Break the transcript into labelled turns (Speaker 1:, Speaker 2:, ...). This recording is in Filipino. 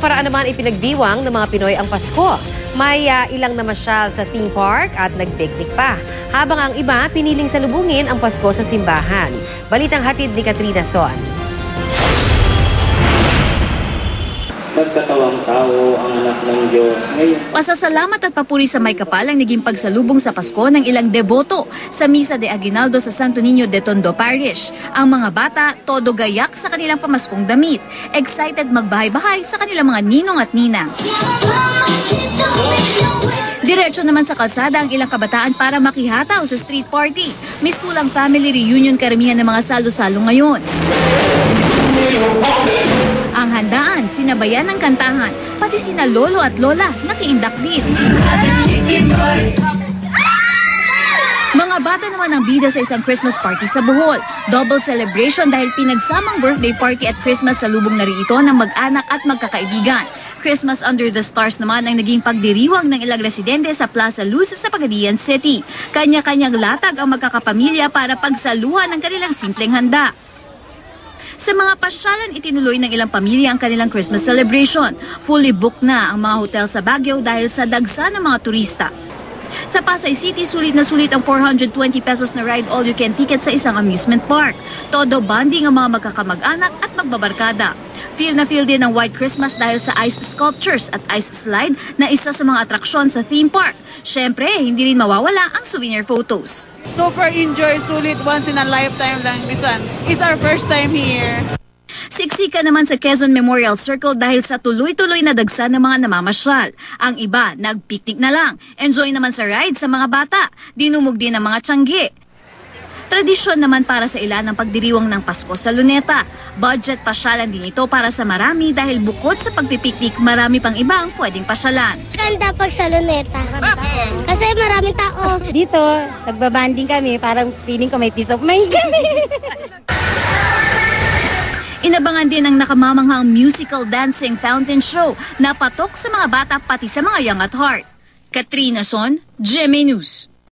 Speaker 1: paraan naman ipinagdiwang ng mga Pinoy ang Pasko. May ah, ilang namasyal sa theme park at nagpiknik pa. Habang ang iba piniling salubungin ang Pasko sa simbahan. Balitang hatid ni Katrina Son.
Speaker 2: Nagkatawang tao ang anak ng Diyos ngayon.
Speaker 3: Pasasalamat at papuri sa may kapal ang naging pagsalubong sa Pasko ng ilang deboto sa Misa de Aguinaldo sa Santo Niño de Tondo Parish. Ang mga bata, todo gayak sa kanilang pamaskong damit. Excited magbahay-bahay sa kanilang mga ninong at ninang. Diretso naman sa kalsada ang ilang kabataan para makihataw sa street party. Mistulang family reunion karamihan ng mga salo-salo ngayon. Ang handaan, sinabayan ng kantahan, pati sina lolo at lola nakiindak din. Mga bata naman ang bida sa isang Christmas party sa Bohol. Double celebration dahil pinagsamang birthday party at Christmas sa lubong na ito ng mag-anak at magkakaibigan. Christmas Under the Stars naman ang naging pagdiriwang ng ilang residente sa Plaza Luz sa Pagadian City. Kanya-kanyang latag ang magkakapamilya para pagsaluhan ng kanilang simpleng handa. Sa mga pasyalan, itinuloy ng ilang pamilya ang kanilang Christmas celebration. Fully booked na ang mga hotel sa Baguio dahil sa dagsa ng mga turista. Sa Pasay City, sulit na sulit ang 420 pesos na ride all-you-can ticket sa isang amusement park. Todo bonding ang mga magkakamag-anak at magbabarkada. Feel na feel din ang White Christmas dahil sa ice sculptures at ice slide na isa sa mga atraksyon sa theme park. Siyempre, hindi rin mawawala ang souvenir photos.
Speaker 4: super enjoy, sulit, once in a lifetime lang this one. It's our first time here.
Speaker 3: Siksika naman sa Quezon Memorial Circle dahil sa tuloy-tuloy na dagsa ng mga namamasyal. Ang iba, nagpiknik na lang. Enjoy naman sa ride sa mga bata. Dinumog din ang mga tiyanggi. Tradisyon naman para sa ilan ang pagdiriwang ng Pasko sa Luneta. Budget pasyalan din ito para sa marami dahil bukod sa pagpipiknik, marami pang iba ang pwedeng pasyalan.
Speaker 5: Ganda pag sa luneta. Kasi maraming tao.
Speaker 6: Dito, nagbabanding kami, parang feeling ko may peace of mind kami.
Speaker 3: Inabangan din ang nakamamanghang musical dancing fountain show na patok sa mga bata pati sa mga young at heart. Katrina Son, GMA News.